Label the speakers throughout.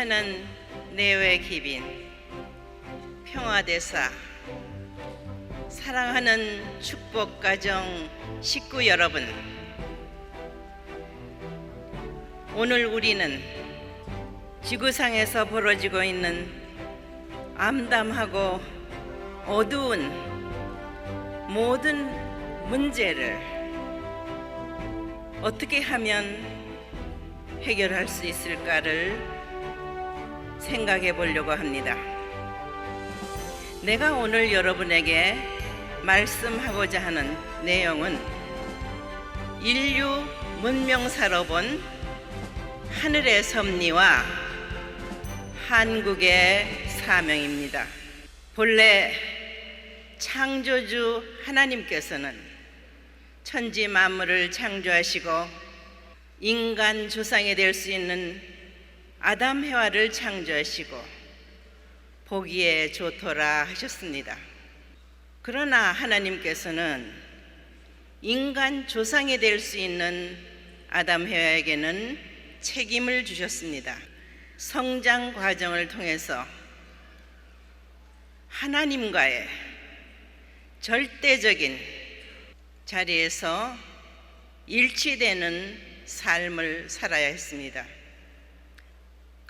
Speaker 1: 사랑하는 내외 기빈, 평화대사, 사랑하는 축복가정 식구 여러분, 오늘 우리는 지구상에서 벌어지고 있는 암담하고 어두운 모든 문제를 어떻게 하면 해결할 수 있을까를 생각해 보려고 합니다. 내가 오늘 여러분에게 말씀하고자 하는 내용은 인류 문명사로 본 하늘의 섭리와 한국의 사명입니다. 본래 창조주 하나님께서는 천지 만물을 창조하시고 인간 조상이 될 수 있는 아담 해와를 창조하시고 보기에 좋더라 하셨습니다. 그러나 하나님께서는 인간 조상이 될 수 있는 아담 해와에게는 책임을 주셨습니다. 성장 과정을 통해서 하나님과의 절대적인 자리에서 일치되는 삶을 살아야 했습니다.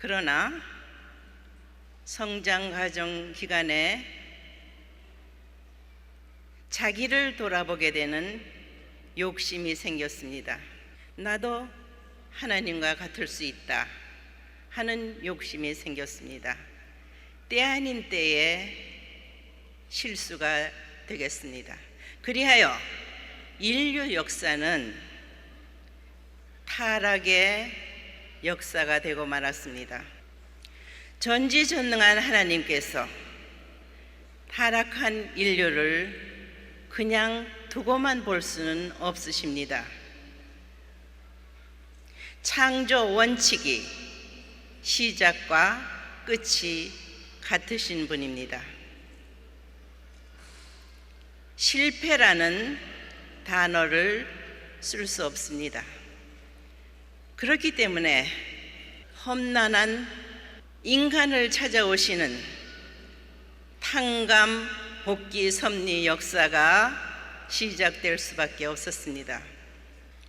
Speaker 1: 그러나 성장 과정 기간에 자기를 돌아보게 되는 욕심이 생겼습니다. 나도 하나님과 같을 수 있다 하는 욕심이 생겼습니다. 때 아닌 때에 실수가 되겠습니다. 그리하여 인류 역사는 타락의 역사가 되고 말았습니다. 전지전능한 하나님께서 타락한 인류를 그냥 두고만 볼 수는 없으십니다. 창조 원칙이 시작과 끝이 같으신 분입니다. 실패라는 단어를 쓸 수 없습니다. 그렇기 때문에 험난한 인간을 찾아오시는 탕감 복귀 섭리 역사가 시작될 수밖에 없었습니다.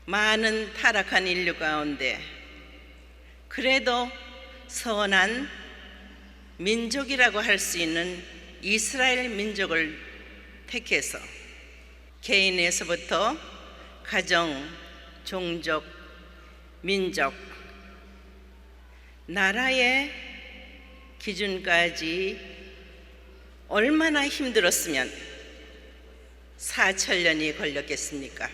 Speaker 1: 많은 타락한 인류 가운데 그래도 선한 민족이라고 할 수 있는 이스라엘 민족을 택해서 개인에서부터 가정, 종족, 민족, 나라의 기준까지 얼마나 힘들었으면 4천 년이 걸렸겠습니까?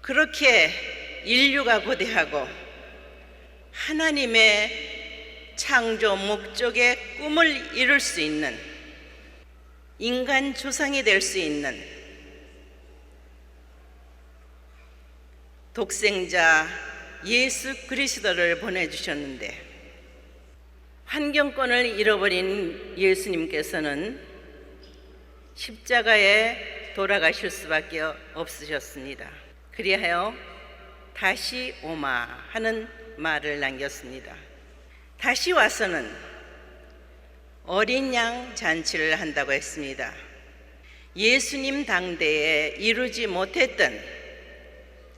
Speaker 1: 그렇게 인류가 고대하고 하나님의 창조 목적의 꿈을 이룰 수 있는 인간 조상이 될 수 있는 독생자 예수 그리스도를 보내주셨는데 환경권을 잃어버린 예수님께서는 십자가에 돌아가실 수밖에 없으셨습니다. 그리하여 다시 오마 하는 말을 남겼습니다. 다시 와서는 어린 양 잔치를 한다고 했습니다. 예수님 당대에 이루지 못했던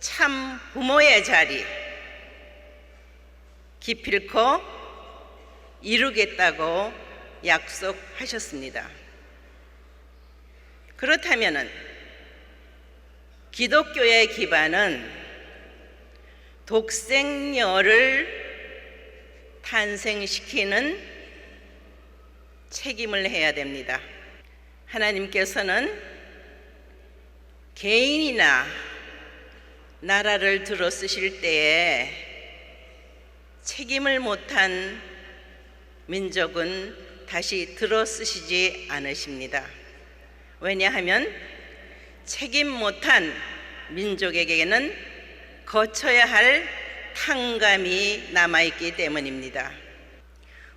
Speaker 1: 참 부모의 자리 기필코 이루겠다고 약속하셨습니다. 그렇다면 기독교의 기반은 독생녀를 탄생시키는 책임을 해야 됩니다. 하나님께서는 개인이나 나라를 들어 쓰실 때에 책임을 못한 민족은 다시 들어 쓰시지 않으십니다. 왜냐하면 책임 못한 민족에게는 거쳐야 할 탕감이 남아있기 때문입니다.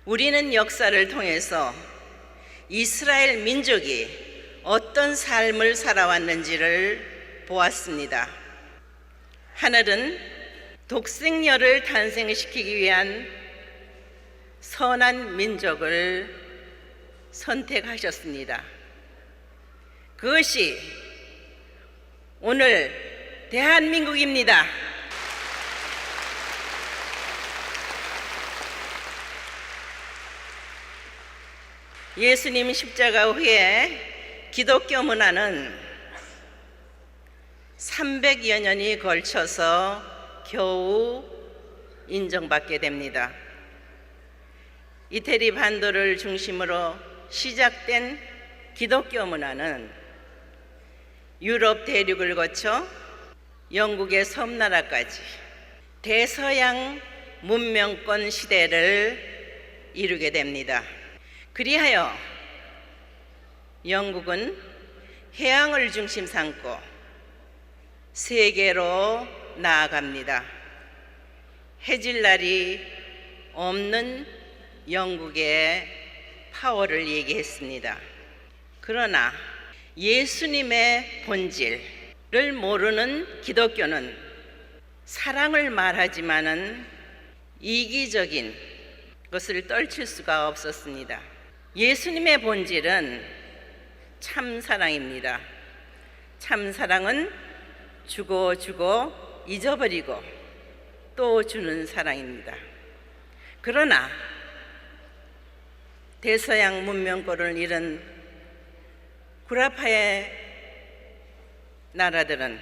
Speaker 1: 우리는 역사를 통해서 이스라엘 민족이 어떤 삶을 살아왔는지를 보았습니다. 하늘은 독생녀를 탄생시키기 위한 선한 민족을 선택하셨습니다. 그것이 오늘 대한민국입니다. 예수님 십자가 후에 기독교 문화는 300여 년이 걸쳐서 겨우 인정받게 됩니다. 이태리 반도를 중심으로 시작된 기독교 문화는 유럽 대륙을 거쳐 영국의 섬나라까지 대서양 문명권 시대를 이루게 됩니다. 그리하여 영국은 해양을 중심 삼고 세계로 나아갑니다. 해질 날이 없는 영국의 파워를 얘기했습니다. 그러나 예수님의 본질을 모르는 기독교는 사랑을 말하지만은 이기적인 것을 떨칠 수가 없었습니다. 예수님의 본질은 참 사랑입니다. 참 사랑은 주고 주고 잊어버리고 또 주는 사랑입니다. 그러나 대서양 문명권을 잃은 구라파의 나라들은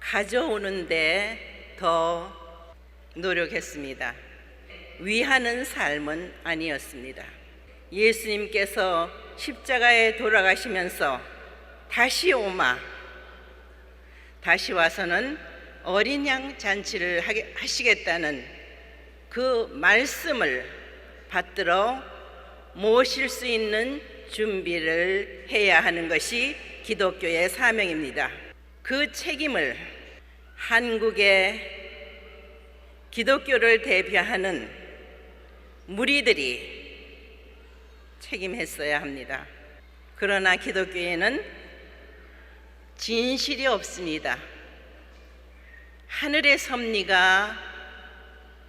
Speaker 1: 가져오는데 더 노력했습니다. 위하는 삶은 아니었습니다. 예수님께서 십자가에 돌아가시면서 다시 오마, 다시 와서는 어린 양 잔치를 하시겠다는 그 말씀을 받들어 모실 수 있는 준비를 해야 하는 것이 기독교의 사명입니다. 그 책임을 한국의 기독교를 대표하는 무리들이 책임했어야 합니다. 그러나 기독교에는 진실이 없습니다. 하늘의 섭리가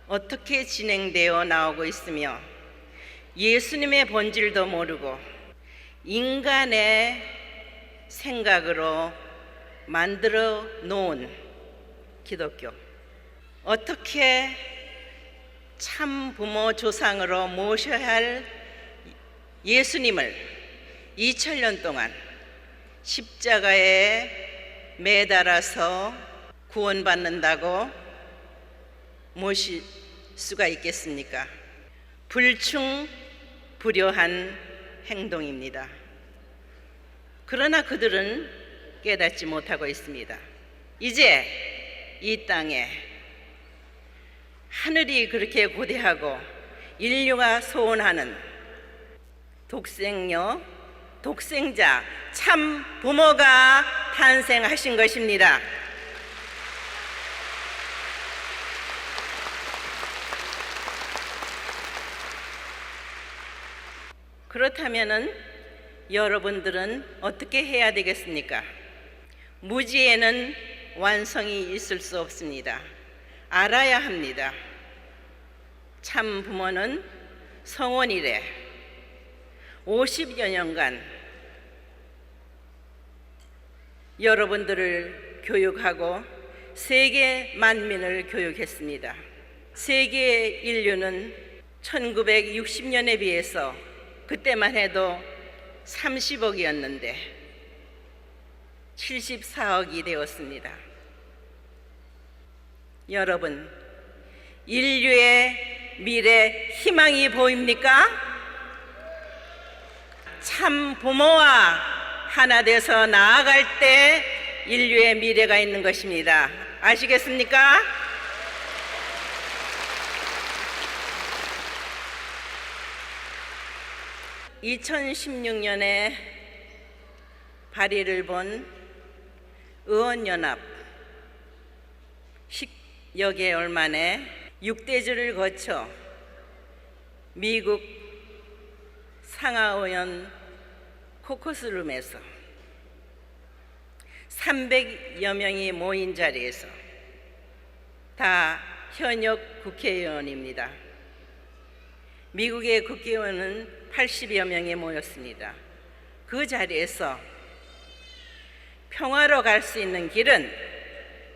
Speaker 1: 어떻게 진행되어 나오고 있으며 예수님의 본질도 모르고 인간의 생각으로 만들어 놓은 기독교. 어떻게 참 부모 조상으로 모셔야 할 예수님을 2000년 동안 십자가에 매달아서 구원받는다고 모실 수가 있겠습니까? 불충불효한 행동입니다. 그러나 그들은 깨닫지 못하고 있습니다. 이제 이 땅에 하늘이 그렇게 고대하고 인류가 소원하는 독생녀, 독생자, 참 부모가 탄생하신 것입니다. 그렇다면은 여러분들은 어떻게 해야 되겠습니까? 무지에는 완성이 있을 수 없습니다. 알아야 합니다. 참 부모는 성원이래 50여 년간 여러분들을 교육하고 세계 만민을 교육했습니다. 세계 인류는 1960년에 비해서 그때만 해도 30억이었는데 74억이 되었습니다. 여러분, 인류의 미래 희망이 보입니까? 참 부모와 하나 돼서 나아갈 때 인류의 미래가 있는 것입니다. 아시겠습니까? 2016년에 발의를 본 의원연합 10여 개월 만에 6대주를 거쳐 미국 상하의원 코커스룸에서 300여 명이 모인 자리에서 다 현역 국회의원입니다. 미국의 국회의원은 80여 명이 모였습니다. 그 자리에서 평화로 갈 수 있는 길은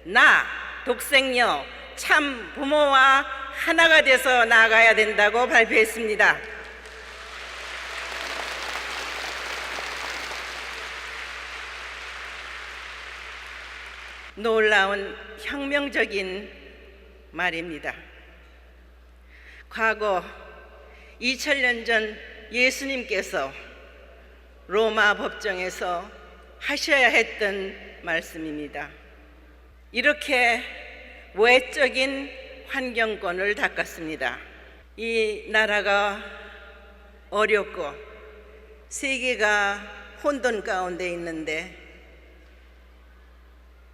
Speaker 1: 나, 독생녀, 참 부모와 하나가 돼서 나아가야 된다고 발표했습니다. 놀라운 혁명적인 말입니다. 과거 2000년 전 예수님께서 로마 법정에서 하셔야 했던 말씀입니다. 이렇게 외적인 환경권을 닦았습니다. 이 나라가 어렵고 세계가 혼돈 가운데 있는데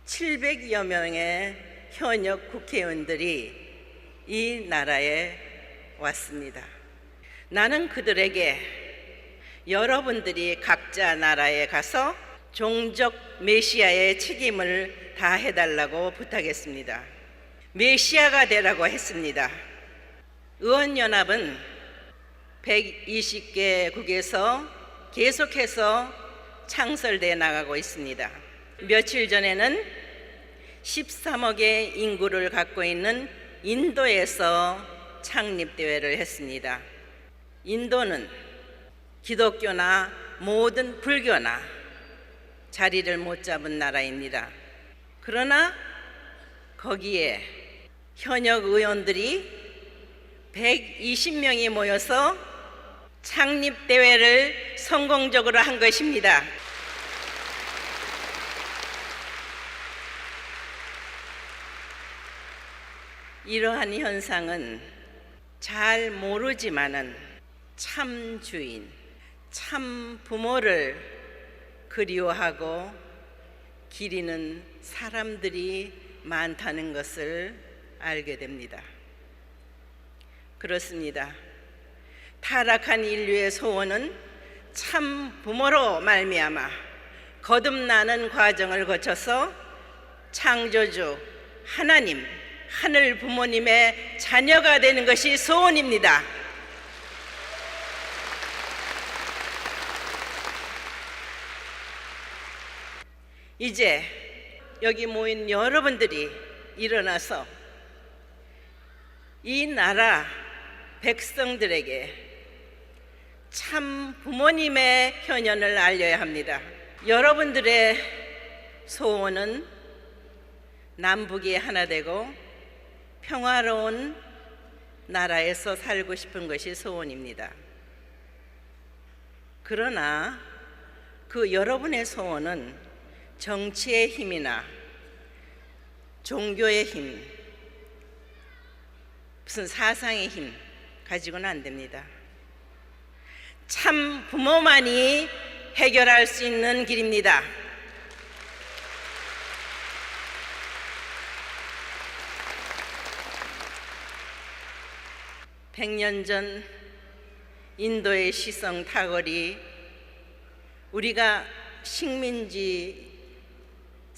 Speaker 1: 700여 명의 현역 국회의원들이 이 나라에 왔습니다. 나는 그들에게 여러분들이 각자 나라에 가서 종족 메시아의 책임을 다해 달라고 부탁했습니다. 메시아가 되라고 했습니다. 의원 연합은 120개국에서 계속해서 창설돼 나가고 있습니다. 며칠 전에는 13억의 인구를 갖고 있는 인도에서 창립 대회를 했습니다. 인도는 기독교나 모든 불교나 자리를 못 잡은 나라입니다. 그러나 거기에 현역 의원들이 120명이 모여서 창립 대회를 성공적으로 한 것입니다. 이러한 현상은 잘 모르지만은 참 주인, 참 부모를 그리워하고 기리는 사람들이 많다는 것을 알게 됩니다. 그렇습니다. 타락한 인류의 소원은 참 부모로 말미암아 거듭나는 과정을 거쳐서 창조주 하나님 하늘 부모님의 자녀가 되는 것이 소원입니다. 이제 여기 모인 여러분들이 일어나서 이 나라 백성들에게 참 부모님의 현현을 알려야 합니다. 여러분들의 소원은 남북이 하나 되고 평화로운 나라에서 살고 싶은 것이 소원입니다. 그러나 그 여러분의 소원은 정치의 힘이나 종교의 힘, 무슨 사상의 힘 가지고는 안 됩니다. 참 부모만이 해결할 수 있는 길입니다. 백년 전 인도의 시성 타골이 우리가 식민지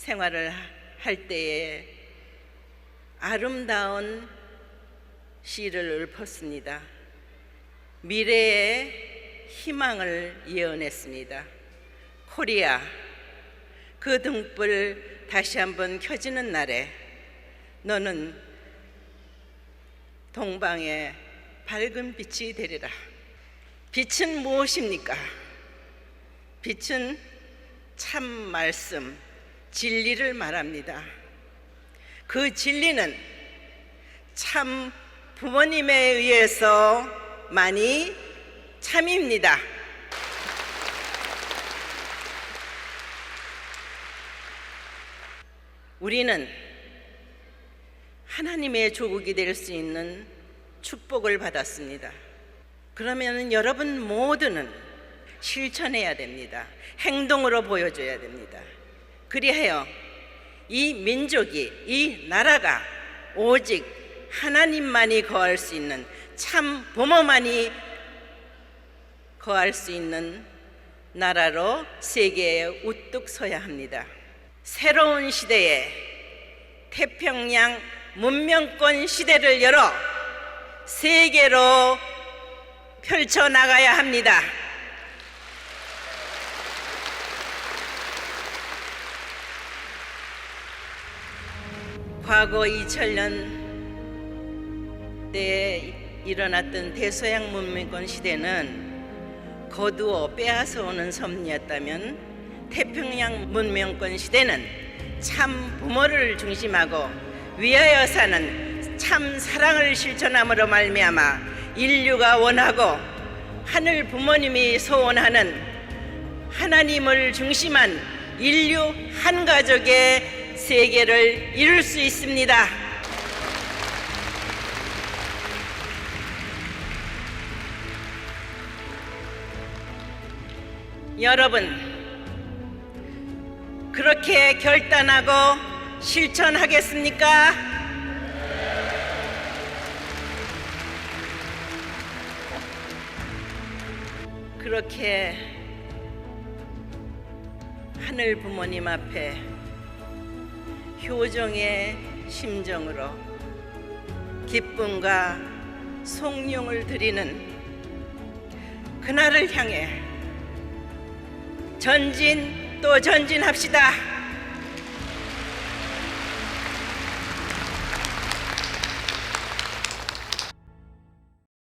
Speaker 1: 생활을 할 때에 아름다운 시를 읊었습니다. 미래의 희망을 예언했습니다. 코리아 그 등불 다시 한번 켜지는 날에 너는 동방의 밝은 빛이 되리라. 빛은 무엇입니까? 빛은 참 말씀, 진리를 말합니다. 그 진리는 참 부모님에 의해서 많이 참입니다. 우리는 하나님의 조국이 될 수 있는 축복을 받았습니다. 그러면 여러분 모두는 실천해야 됩니다. 행동으로 보여줘야 됩니다. 그리하여 이 민족이, 이 나라가 오직 하나님만이 거할 수 있는 참 부모만이 거할 수 있는 나라로 세계에 우뚝 서야 합니다. 새로운 시대에 태평양 문명권 시대를 열어 세계로 펼쳐 나가야 합니다. 과거 2000년 때에 일어났던 대서양 문명권 시대는 거두어 빼앗아 오는 섭리였다면 태평양 문명권 시대는 참 부모를 중심하고 위하여 사는 참 사랑을 실천함으로 말미암아 인류가 원하고 하늘 부모님이 소원하는 하나님을 중심한 인류 한 가족의 세계를 이룰 수 있습니다. 여러분, 그렇게 결단하고 실천하겠습니까? 그렇게 하늘 부모님 앞에 효정의 심정으로 기쁨과 송룡을 드리는 그날을 향해 전진 또 전진합시다.